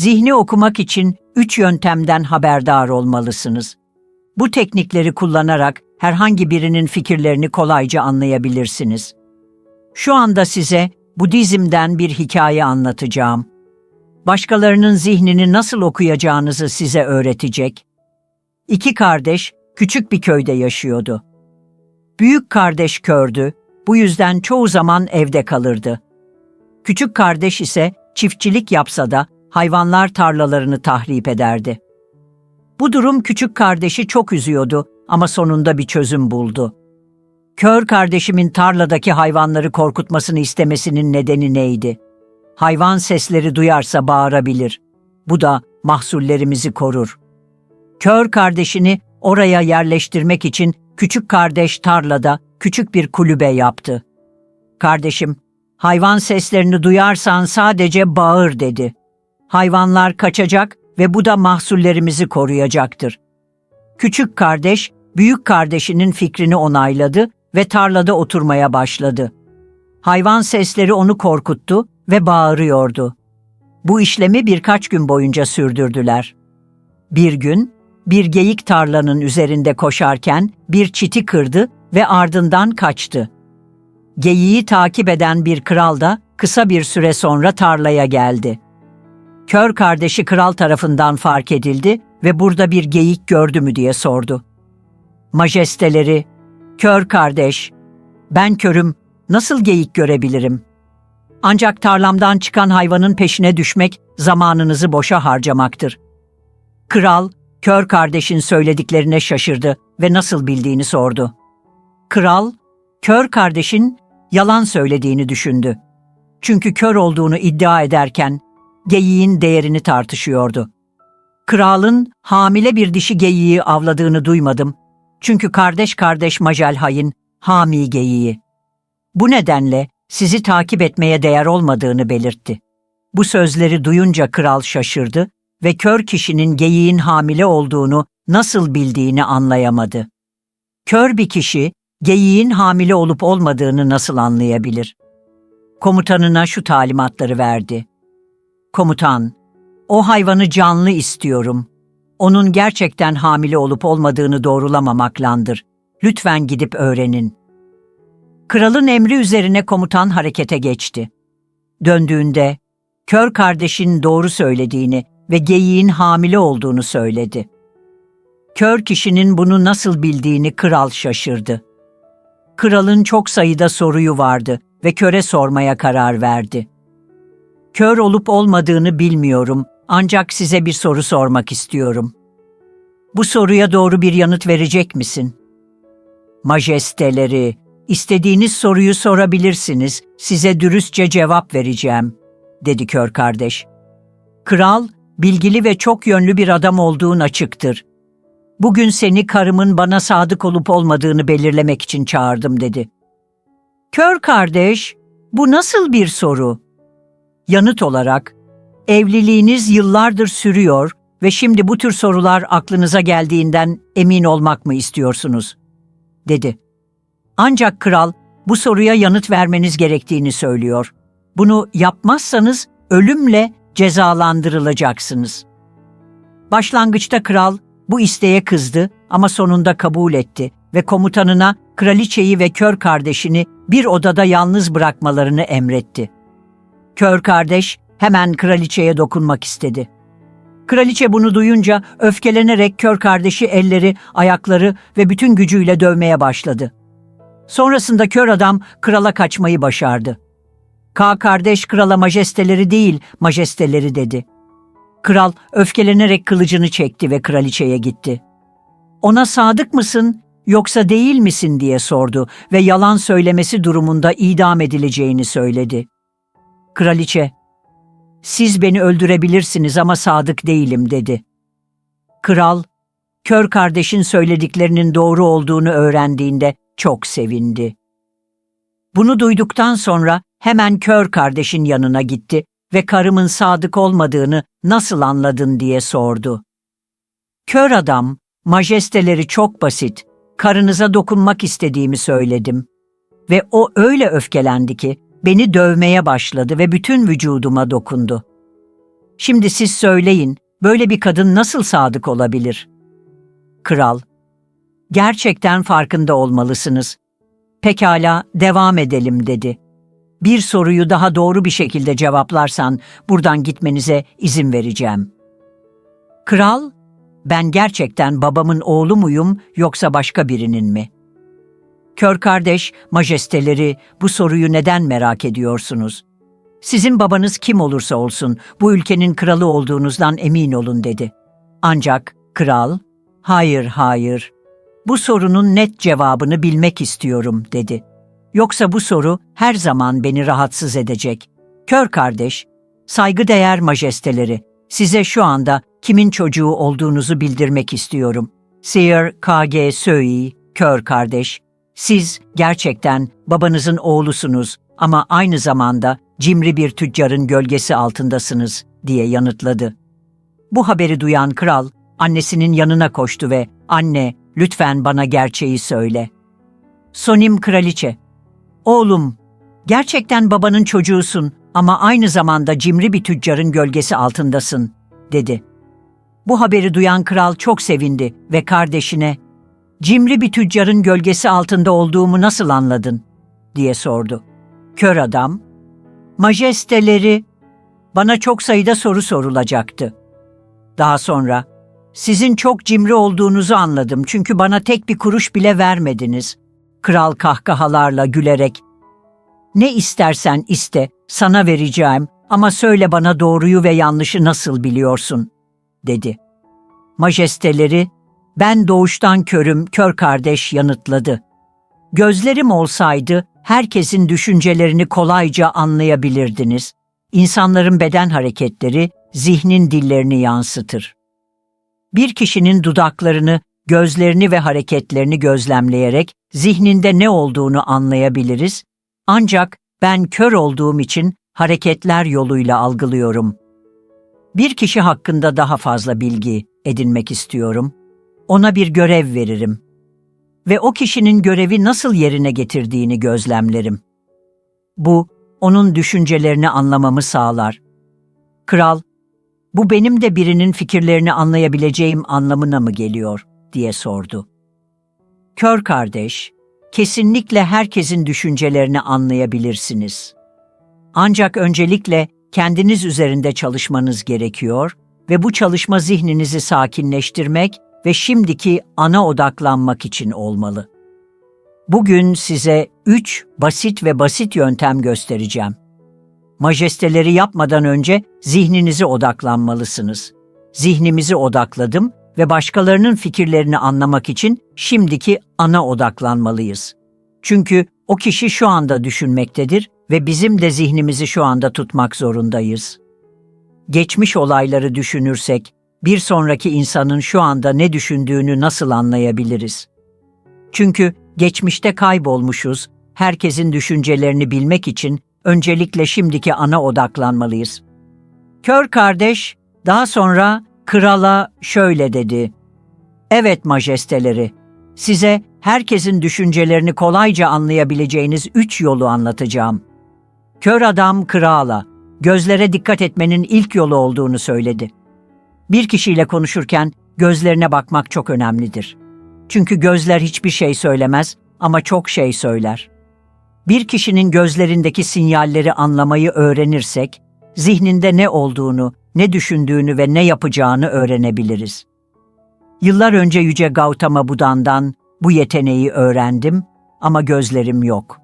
Zihni okumak için üç yöntemden haberdar olmalısınız. Bu teknikleri kullanarak herhangi birinin fikirlerini kolayca anlayabilirsiniz. Şu anda size Budizm'den bir hikaye anlatacağım. Başkalarının zihnini nasıl okuyacağınızı size öğretecek. İki kardeş küçük bir köyde yaşıyordu. Büyük kardeş kördü, bu yüzden çoğu zaman evde kalırdı. Küçük kardeş ise çiftçilik yapsa da hayvanlar tarlalarını tahrip ederdi. Bu durum küçük kardeşi çok üzüyordu ama sonunda bir çözüm buldu. Kör kardeşimin tarladaki hayvanları korkutmasını istemesinin nedeni neydi? Hayvan sesleri duyarsa bağırabilir. Bu da mahsullerimizi korur. Kör kardeşini oraya yerleştirmek için küçük kardeş tarlada küçük bir kulübe yaptı. Kardeşim, hayvan seslerini duyarsan sadece bağır dedi. Hayvanlar kaçacak ve bu da mahsullerimizi koruyacaktır. Küçük kardeş, büyük kardeşinin fikrini onayladı ve tarlada oturmaya başladı. Hayvan sesleri onu korkuttu ve bağırıyordu. Bu işlemi birkaç gün boyunca sürdürdüler. Bir gün, bir geyik tarlanın üzerinde koşarken bir çiti kırdı ve ardından kaçtı. Geyiği takip eden bir kral da kısa bir süre sonra tarlaya geldi. Kör kardeşi kral tarafından fark edildi ve burada bir geyik gördü mü diye sordu. Majesteleri, kör kardeş, ben körüm, nasıl geyik görebilirim? Ancak tarlamdan çıkan hayvanın peşine düşmek zamanınızı boşa harcamaktır. Kral, kör kardeşin söylediklerine şaşırdı ve nasıl bildiğini sordu. Kral, kör kardeşin yalan söylediğini düşündü. Çünkü kör olduğunu iddia ederken geyiğin değerini tartışıyordu. Kralın hamile bir dişi geyiği avladığını duymadım. Çünkü kardeş kardeş Majalhay'ın hami geyiği. Bu nedenle sizi takip etmeye değer olmadığını belirtti. Bu sözleri duyunca kral şaşırdı ve kör kişinin geyiğin hamile olduğunu nasıl bildiğini anlayamadı. Kör bir kişi geyiğin hamile olup olmadığını nasıl anlayabilir? Komutanına şu talimatları verdi. Komutan, o hayvanı canlı istiyorum. Onun gerçekten hamile olup olmadığını doğrulamamaklandır. Lütfen gidip öğrenin. Kralın emri üzerine komutan harekete geçti. Döndüğünde, kör kardeşin doğru söylediğini ve geyiğin hamile olduğunu söyledi. Kör kişinin bunu nasıl bildiğini kral şaşırdı. Kralın çok sayıda soruyu vardı ve köre sormaya karar verdi. Kör olup olmadığını bilmiyorum ancak size bir soru sormak istiyorum. Bu soruya doğru bir yanıt verecek misin? Majesteleri, istediğiniz soruyu sorabilirsiniz, size dürüstçe cevap vereceğim, dedi kör kardeş. Kral, bilgili ve çok yönlü bir adam olduğun açıktır. Bugün seni karımın bana sadık olup olmadığını belirlemek için çağırdım dedi. Kör kardeş, bu nasıl bir soru? Yanıt olarak, evliliğiniz yıllardır sürüyor ve şimdi bu tür sorular aklınıza geldiğinden emin olmak mı istiyorsunuz? dedi. Ancak kral bu soruya yanıt vermeniz gerektiğini söylüyor. Bunu yapmazsanız ölümle cezalandırılacaksınız. Başlangıçta kral bu isteğe kızdı ama sonunda kabul etti ve komutanına kraliçeyi ve kör kardeşini bir odada yalnız bırakmalarını emretti. Kör kardeş hemen kraliçeye dokunmak istedi. Kraliçe bunu duyunca öfkelenerek kör kardeşi elleri, ayakları ve bütün gücüyle dövmeye başladı. Sonrasında kör adam krala kaçmayı başardı. K kardeş krala majesteleri değil, majesteleri dedi. Kral öfkelenerek kılıcını çekti ve kraliçeye gitti. Ona sadık mısın yoksa değil misin diye sordu ve yalan söylemesi durumunda idam edileceğini söyledi. Kraliçe, siz beni öldürebilirsiniz ama sadık değilim dedi. Kral, kör kardeşin söylediklerinin doğru olduğunu öğrendiğinde çok sevindi. Bunu duyduktan sonra hemen kör kardeşin yanına gitti ve karımın sadık olmadığını nasıl anladın diye sordu. Kör adam, majesteleri çok basit, karınıza dokunmak istediğimi söyledim. Ve o öyle öfkelendi ki beni dövmeye başladı ve bütün vücuduma dokundu. Şimdi siz söyleyin, böyle bir kadın nasıl sadık olabilir? Kral, gerçekten farkında olmalısınız. Pekala, devam edelim dedi. Bir soruyu daha doğru bir şekilde cevaplarsan buradan gitmenize izin vereceğim. Kral, ben gerçekten babamın oğlu muyum yoksa başka birinin mi? Kör kardeş, majesteleri bu soruyu neden merak ediyorsunuz? Sizin babanız kim olursa olsun bu ülkenin kralı olduğunuzdan emin olun dedi. Ancak kral, hayır hayır, bu sorunun net cevabını bilmek istiyorum dedi. Yoksa bu soru her zaman beni rahatsız edecek. Kör kardeş, saygıdeğer majesteleri, size şu anda kimin çocuğu olduğunuzu bildirmek istiyorum. Sir K.G. Söyi, kör kardeş, siz gerçekten babanızın oğlusunuz ama aynı zamanda cimri bir tüccarın gölgesi altındasınız diye yanıtladı. Bu haberi duyan kral annesinin yanına koştu ve anne lütfen bana gerçeği söyle. Sonim kraliçe, oğlum gerçekten babanın çocuğusun ama aynı zamanda cimri bir tüccarın gölgesi altındasın dedi. Bu haberi duyan kral çok sevindi ve kardeşine cimri bir tüccarın gölgesi altında olduğumu nasıl anladın diye sordu. Kör adam, majesteleri bana çok sayıda soru sorulacaktı. Daha sonra sizin çok cimri olduğunuzu anladım çünkü bana tek bir kuruş bile vermediniz. Kral kahkahalarla gülerek ne istersen iste, sana vereceğim ama söyle bana doğruyu ve yanlışı nasıl biliyorsun, dedi. Majesteleri, ben doğuştan körüm, kör kardeş yanıtladı. Gözlerim olsaydı herkesin düşüncelerini kolayca anlayabilirdiniz. İnsanların beden hareketleri zihnin dillerini yansıtır. Bir kişinin dudaklarını, gözlerini ve hareketlerini gözlemleyerek zihninde ne olduğunu anlayabiliriz. Ancak ben kör olduğum için hareketler yoluyla algılıyorum. Bir kişi hakkında daha fazla bilgi edinmek istiyorum. Ona bir görev veririm ve o kişinin görevi nasıl yerine getirdiğini gözlemlerim. Bu, onun düşüncelerini anlamamı sağlar. Kral, bu benim de birinin fikirlerini anlayabileceğim anlamına mı geliyor, diye sordu. Kör kardeş, kesinlikle herkesin düşüncelerini anlayabilirsiniz. Ancak öncelikle kendiniz üzerinde çalışmanız gerekiyor ve bu çalışma zihninizi sakinleştirmek ve şimdiki ana odaklanmak için olmalı. Bugün size üç basit ve basit yöntem göstereceğim. Majesteleri yapmadan önce zihninize odaklanmalısınız. Zihnimizi odakladım ve başkalarının fikirlerini anlamak için şimdiki ana odaklanmalıyız. Çünkü o kişi şu anda düşünmektedir ve bizim de zihnimizi şu anda tutmak zorundayız. Geçmiş olayları düşünürsek bir sonraki insanın şu anda ne düşündüğünü nasıl anlayabiliriz? Çünkü geçmişte kaybolmuşuz, herkesin düşüncelerini bilmek için öncelikle şimdiki ana odaklanmalıyız. Kör kardeş daha sonra krala şöyle dedi. Evet majesteleri, size herkesin düşüncelerini kolayca anlayabileceğiniz üç yolu anlatacağım. Kör adam krala, gözlere dikkat etmenin ilk yolu olduğunu söyledi. Bir kişiyle konuşurken gözlerine bakmak çok önemlidir. Çünkü gözler hiçbir şey söylemez ama çok şey söyler. Bir kişinin gözlerindeki sinyalleri anlamayı öğrenirsek, zihninde ne olduğunu, ne düşündüğünü ve ne yapacağını öğrenebiliriz. Yıllar önce Yüce Gautama Buda'ndan bu yeteneği öğrendim ama gözlerim yok.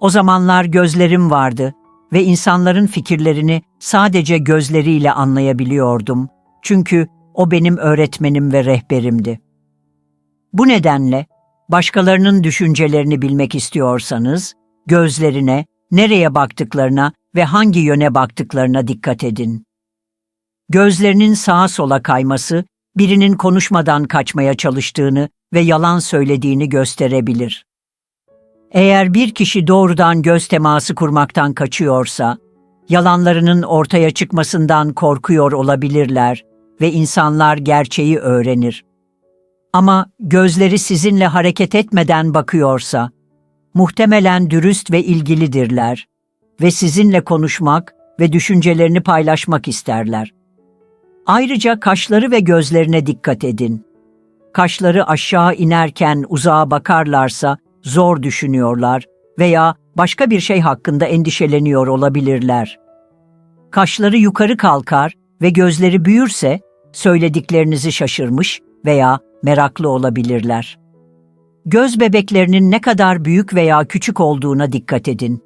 O zamanlar gözlerim vardı ve insanların fikirlerini sadece gözleriyle anlayabiliyordum çünkü o benim öğretmenim ve rehberimdi. Bu nedenle başkalarının düşüncelerini bilmek istiyorsanız gözlerine, nereye baktıklarına ve hangi yöne baktıklarına dikkat edin. Gözlerinin sağa sola kayması birinin konuşmadan kaçmaya çalıştığını ve yalan söylediğini gösterebilir. Eğer bir kişi doğrudan göz teması kurmaktan kaçıyorsa, yalanlarının ortaya çıkmasından korkuyor olabilirler ve insanlar gerçeği öğrenir. Ama gözleri sizinle hareket etmeden bakıyorsa, muhtemelen dürüst ve ilgilidirler ve sizinle konuşmak ve düşüncelerini paylaşmak isterler. Ayrıca kaşları ve gözlerine dikkat edin. Kaşları aşağı inerken uzağa bakarlarsa zor düşünüyorlar veya başka bir şey hakkında endişeleniyor olabilirler. Kaşları yukarı kalkar ve gözleri büyürse söylediklerinizi şaşırmış veya meraklı olabilirler. Göz bebeklerinin ne kadar büyük veya küçük olduğuna dikkat edin.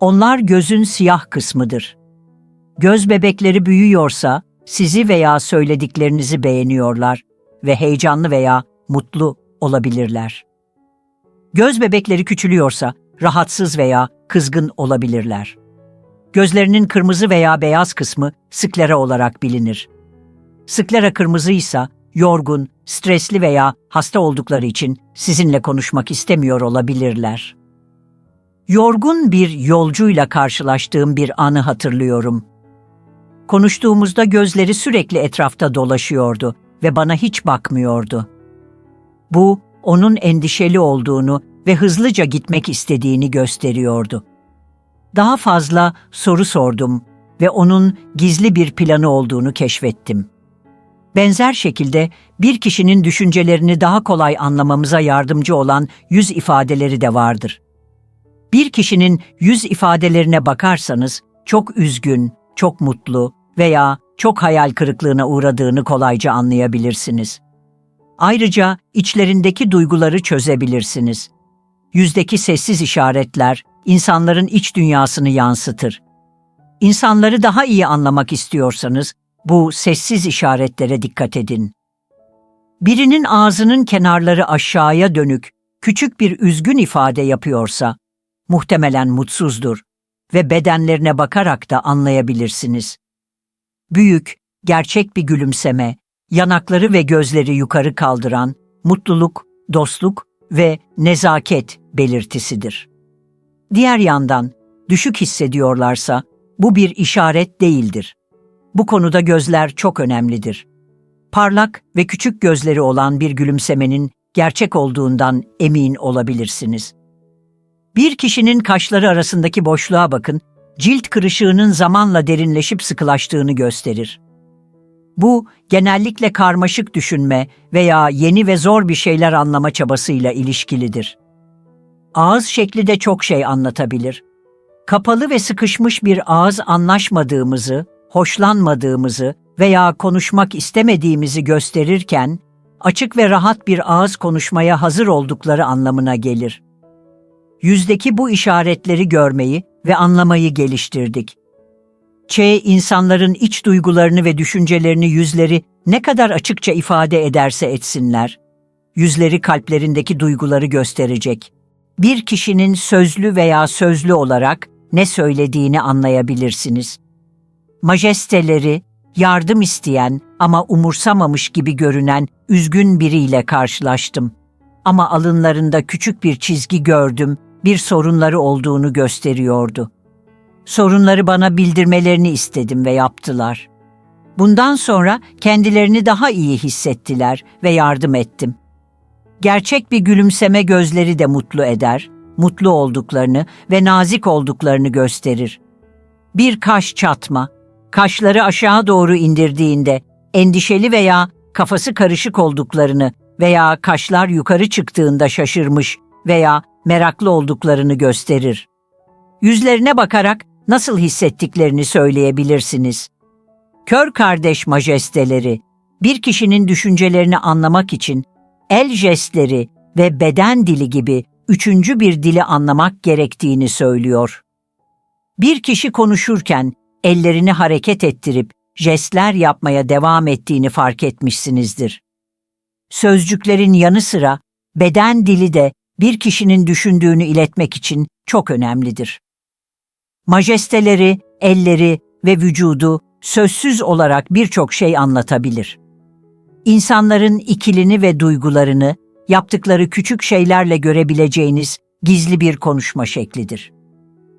Onlar gözün siyah kısmıdır. Göz bebekleri büyüyorsa sizi veya söylediklerinizi beğeniyorlar ve heyecanlı veya mutlu olabilirler. Göz bebekleri küçülüyorsa rahatsız veya kızgın olabilirler. Gözlerinin kırmızı veya beyaz kısmı sklera olarak bilinir. Sklera kırmızıysa yorgun, stresli veya hasta oldukları için sizinle konuşmak istemiyor olabilirler. Yorgun bir yolcuyla karşılaştığım bir anı hatırlıyorum. Konuştuğumuzda gözleri sürekli etrafta dolaşıyordu ve bana hiç bakmıyordu. Bu, onun endişeli olduğunu ve hızlıca gitmek istediğini gösteriyordu. Daha fazla soru sordum ve onun gizli bir planı olduğunu keşfettim. Benzer şekilde bir kişinin düşüncelerini daha kolay anlamamıza yardımcı olan yüz ifadeleri de vardır. Bir kişinin yüz ifadelerine bakarsanız çok üzgün, çok mutlu veya çok hayal kırıklığına uğradığını kolayca anlayabilirsiniz. Ayrıca içlerindeki duyguları çözebilirsiniz. Yüzdeki sessiz işaretler insanların iç dünyasını yansıtır. İnsanları daha iyi anlamak istiyorsanız bu sessiz işaretlere dikkat edin. Birinin ağzının kenarları aşağıya dönük, küçük bir üzgün ifade yapıyorsa, muhtemelen mutsuzdur ve bedenlerine bakarak da anlayabilirsiniz. Büyük, gerçek bir gülümseme, yanakları ve gözleri yukarı kaldıran, mutluluk, dostluk ve nezaket belirtisidir. Diğer yandan, düşük hissediyorlarsa bu bir işaret değildir. Bu konuda gözler çok önemlidir. Parlak ve küçük gözleri olan bir gülümsemenin gerçek olduğundan emin olabilirsiniz. Bir kişinin kaşları arasındaki boşluğa bakın, cilt kırışığının zamanla derinleşip sıkılaştığını gösterir. Bu, genellikle karmaşık düşünme veya yeni ve zor bir şeyler anlama çabasıyla ilişkilidir. Ağız şekli de çok şey anlatabilir. Kapalı ve sıkışmış bir ağız anlaşmadığımızı, hoşlanmadığımızı veya konuşmak istemediğimizi gösterirken, açık ve rahat bir ağız konuşmaya hazır oldukları anlamına gelir. Yüzdeki bu işaretleri görmeyi ve anlamayı geliştirdik. Ç insanların iç duygularını ve düşüncelerini yüzleri ne kadar açıkça ifade ederse etsinler, yüzleri kalplerindeki duyguları gösterecek. Bir kişinin sözlü veya sözlü olarak ne söylediğini anlayabilirsiniz. Majesteleri, yardım isteyen ama umursamamış gibi görünen üzgün biriyle karşılaştım. Ama alınlarında küçük bir çizgi gördüm, bir sorunları olduğunu gösteriyordu. Sorunları bana bildirmelerini istedim ve yaptılar. Bundan sonra kendilerini daha iyi hissettiler ve yardım ettim. Gerçek bir gülümseme gözleri de mutlu eder, mutlu olduklarını ve nazik olduklarını gösterir. Bir kaş çatma, kaşları aşağı doğru indirdiğinde endişeli veya kafası karışık olduklarını veya kaşlar yukarı çıktığında şaşırmış veya meraklı olduklarını gösterir. Yüzlerine bakarak nasıl hissettiklerini söyleyebilirsiniz. Kör kardeş majesteleri, bir kişinin düşüncelerini anlamak için el jestleri ve beden dili gibi üçüncü bir dili anlamak gerektiğini söylüyor. Bir kişi konuşurken ellerini hareket ettirip jestler yapmaya devam ettiğini fark etmişsinizdir. Sözcüklerin yanı sıra beden dili de bir kişinin düşündüğünü iletmek için çok önemlidir. Majesteleri, elleri ve vücudu sözsüz olarak birçok şey anlatabilir. İnsanların ikilini ve duygularını yaptıkları küçük şeylerle görebileceğiniz gizli bir konuşma şeklidir.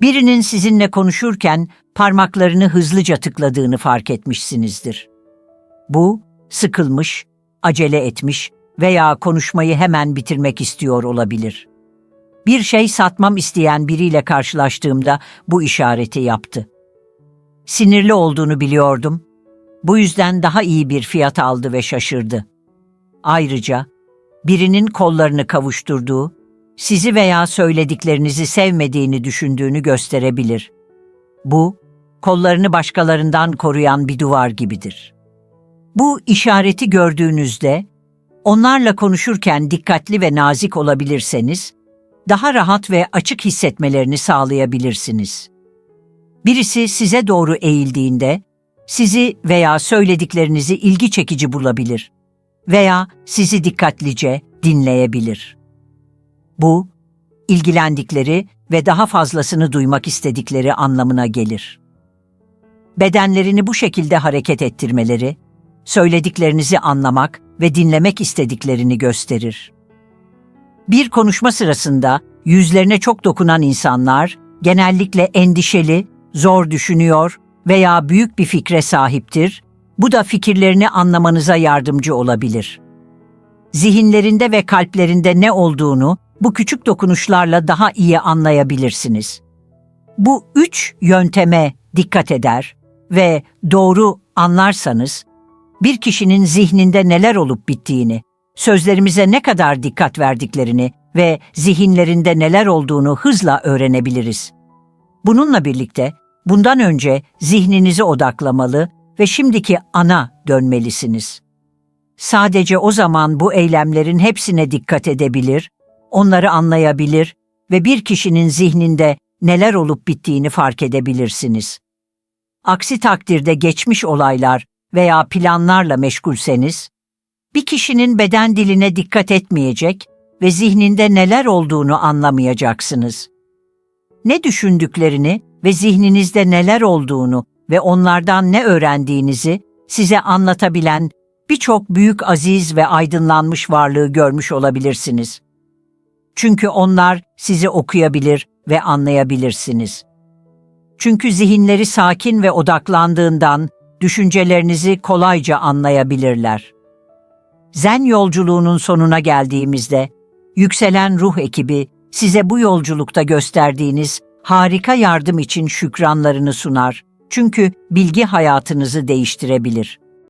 Birinin sizinle konuşurken parmaklarını hızlıca tıkladığını fark etmişsinizdir. Bu, sıkılmış, acele etmiş veya konuşmayı hemen bitirmek istiyor olabilir. Bir şey satmam isteyen biriyle karşılaştığımda bu işareti yaptı. Sinirli olduğunu biliyordum. Bu yüzden daha iyi bir fiyat aldı ve şaşırdı. Ayrıca birinin kollarını kavuşturduğu, sizi veya söylediklerinizi sevmediğini düşündüğünü gösterebilir. Bu, kollarını başkalarından koruyan bir duvar gibidir. Bu işareti gördüğünüzde, onlarla konuşurken dikkatli ve nazik olabilirseniz, daha rahat ve açık hissetmelerini sağlayabilirsiniz. Birisi size doğru eğildiğinde, sizi veya söylediklerinizi ilgi çekici bulabilir veya sizi dikkatlice dinleyebilir. Bu, ilgilendikleri ve daha fazlasını duymak istedikleri anlamına gelir. Bedenlerini bu şekilde hareket ettirmeleri, söylediklerinizi anlamak ve dinlemek istediklerini gösterir. Bir konuşma sırasında yüzlerine çok dokunan insanlar genellikle endişeli, zor düşünüyor veya büyük bir fikre sahiptir. Bu da fikirlerini anlamanıza yardımcı olabilir. Zihinlerinde ve kalplerinde ne olduğunu bu küçük dokunuşlarla daha iyi anlayabilirsiniz. Bu üç yönteme dikkat eder ve doğru anlarsanız, bir kişinin zihninde neler olup bittiğini, sözlerimize ne kadar dikkat verdiklerini ve zihinlerinde neler olduğunu hızla öğrenebiliriz. Bununla birlikte bundan önce zihninize odaklamalı ve şimdiki ana dönmelisiniz. Sadece o zaman bu eylemlerin hepsine dikkat edebilir, onları anlayabilir ve bir kişinin zihninde neler olup bittiğini fark edebilirsiniz. Aksi takdirde geçmiş olaylar veya planlarla meşgulseniz, bir kişinin beden diline dikkat etmeyecek ve zihninde neler olduğunu anlamayacaksınız. Ne düşündüklerini ve zihninizde neler olduğunu ve onlardan ne öğrendiğinizi size anlatabilen birçok büyük aziz ve aydınlanmış varlığı görmüş olabilirsiniz. Çünkü onlar sizi okuyabilir ve anlayabilirsiniz. Çünkü zihinleri sakin ve odaklandığından düşüncelerinizi kolayca anlayabilirler. Zen yolculuğunun sonuna geldiğimizde, yükselen ruh ekibi size bu yolculukta gösterdiğiniz harika yardım için şükranlarını sunar. Çünkü bilgi hayatınızı değiştirebilir.